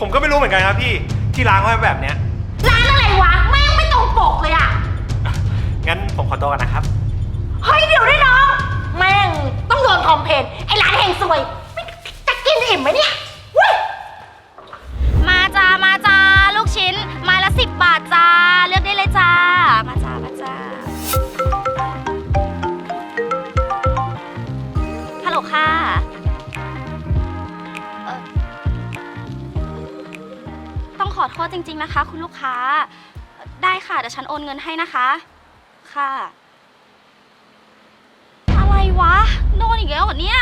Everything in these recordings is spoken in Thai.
ผมก็ไม่รู้เหมือนกันครับพี่ที่ร้านเขาให้แบบเนี้ย จริง ๆนะคะ คุณลูกค้า ได้ค่ะเดี๋ยวฉันโอนเงินให้นะคะ ค่ะ อะไรวะ โดนอีกแล้วเหรอเนี่ย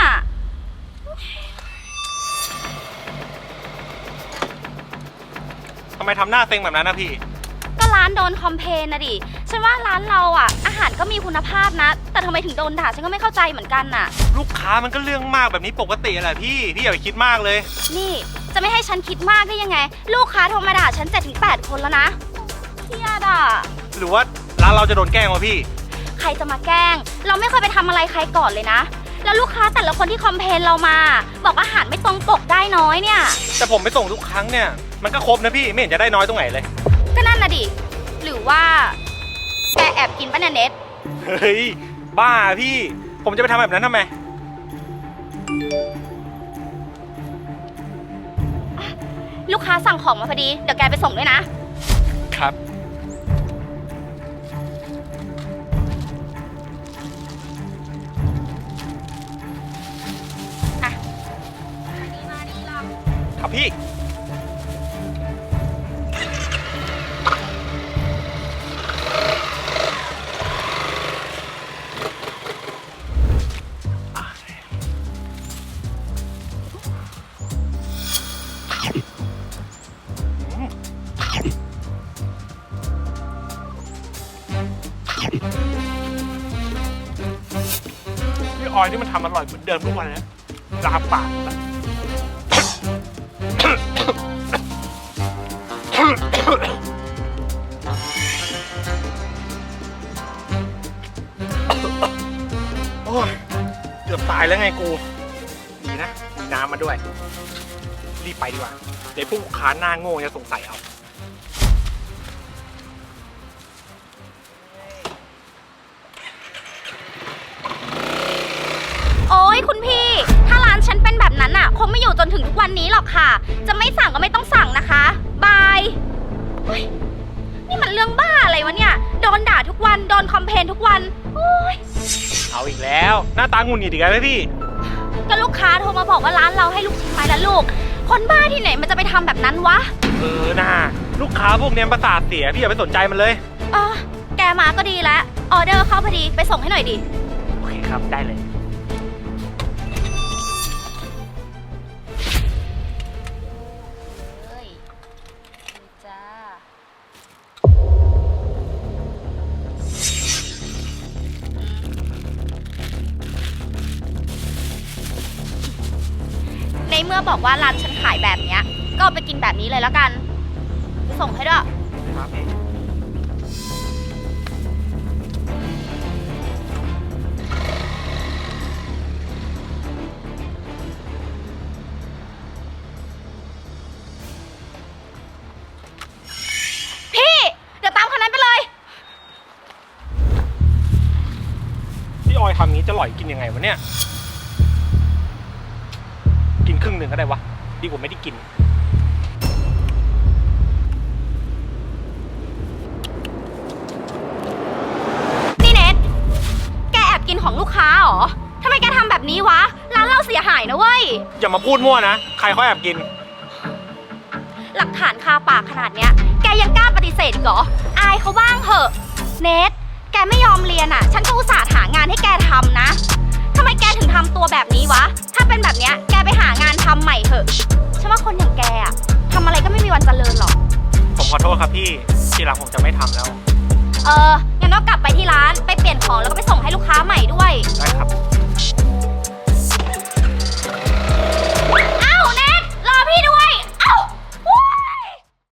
ทำไมทำหน้าเซ็งแบบนั้นนะพี่ ก็ร้านโดนคอมเพลนนะดิ ฉันว่าร้านเราอะ อาหารก็มีคุณภาพนะ แต่ทำไมถึงโดนด่าฉันก็ไม่เข้าใจเหมือนกันน่ะ ลูกค้ามันก็เรื่องมากแบบนี้ปกติแหละพี่ พี่อย่าไปคิดมากเลย นี่จะไม่ให้ฉันคิดมากได้ยังไง ลูกค้าโทรมาด่าฉัน7ถึง8คนแล้วนะเครียดอะ หรือว่าร้านเราจะโดนแกล้งวะพี่ ใครจะมาแกล้ง เราไม่เคยไปทำอะไรใครก่อนเลยนะ แล้วลูกค้าแต่ละคนที่คอมเพลนเรามา บอกอาหารไม่ตรงปกได้น้อยเนี่ย แต่ผมไปส่งทุกครั้งเนี่ย มันก็ครบนะพี่ไม่เห็นจะได้น้อยตรงไหนเลย ก็นั่นน่ะดิ หรือว่า แกแอบกินปะเนี่ยเน็ต เฮ้ย บ้าพี่ ผมจะไปทำแบบนั้นทำไม ลูกค้าสั่งของมาพอดี เดี๋ยวแกไปส่งด้วยนะ ครับ อะครับพี่ ออยนี่มันทำอร่อยเหมือนเดิมทุกวันเลยลาปากแล้วโอ้ยเกือบตายแล้วไงกู ดีนะมีน้ำมาด้วย รีบไปดีกว่า เดี๋ยวพวกลูกค้าหน้าโง่จะสงสัยเอา งไม่อยู่จนถึงทุกวันนี้หรอกค่ะ จะไม่สั่งก็ไม่ต้องสั่งนะคะ บายเฮ้ยนี่มันเรื่องบ้าอะไรวะเนี่ย โดนด่าทุกวัน โดนคอมเพลนทุกวันโอ้ยเอาอีกแล้ว หน้าตาหงุนหงิดอีกแล้วไหมพี่ ก็ลูกค้าโทรมาบอกว่าร้านเราให้ลูกชิ้นไม้ละลูก คนบ้าที่ไหนมันจะไปทำแบบนั้นวะ เออน่าลูกค้าพวกเนี้ยประสาทเสียพี่อย่าไปสนใจมันเลย เออแกมาก็ดีแล้ว ออเดอร์เข้าพอดี ไปส่งให้หน่อยดิ โอเคครับได้เลย ในเมื่อบอกว่าร้านฉันขายแบบเนี้ย ก็เอาไปกินแบบนี้เลยแล้วกัน ส่งให้ด้วย ครับพี่พี่ เดี๋ยวตามคนนั้นไปเลย พี่ออยทำงี้จะหล่อยกินยังไงวะเนี่ย ครึ่งหนึ่งก็ได้วะ ดีกว่าไม่ได้กิน นี่เน็ต แกแอบกินของลูกค้าเหรอ ทำไมแกทำแบบนี้วะ ร้านเราเสียหายนะเว้ย อย่ามาพูดมั่วนะ ใครเขาแอบกิน หลักฐานคาปากขนาดเนี้ย แกยังกล้าปฏิเสธอีกเหรอ อายเขาบ้างเหอะ เนทแกไม่ยอมเรียนอะ ฉันก็อุตส่าห์หางานให้แกทำนะ ทำไมแกถึงทำตัวแบบนี้วะ ถ้าเป็นแบบเนี้ยแกไปหางานทำใหม่เถอะ ฉันว่าคนอย่างแกอะทำอะไรก็ไม่มีวันเจริญหรอก ผมขอโทษครับพี่ ทีหลังผมจะไม่ทำแล้ว เออ งั้นก็กลับไปที่ร้าน ไปเปลี่ยนของแล้วก็ไปส่งให้ลูกค้าใหม่ด้วย ได้ครับ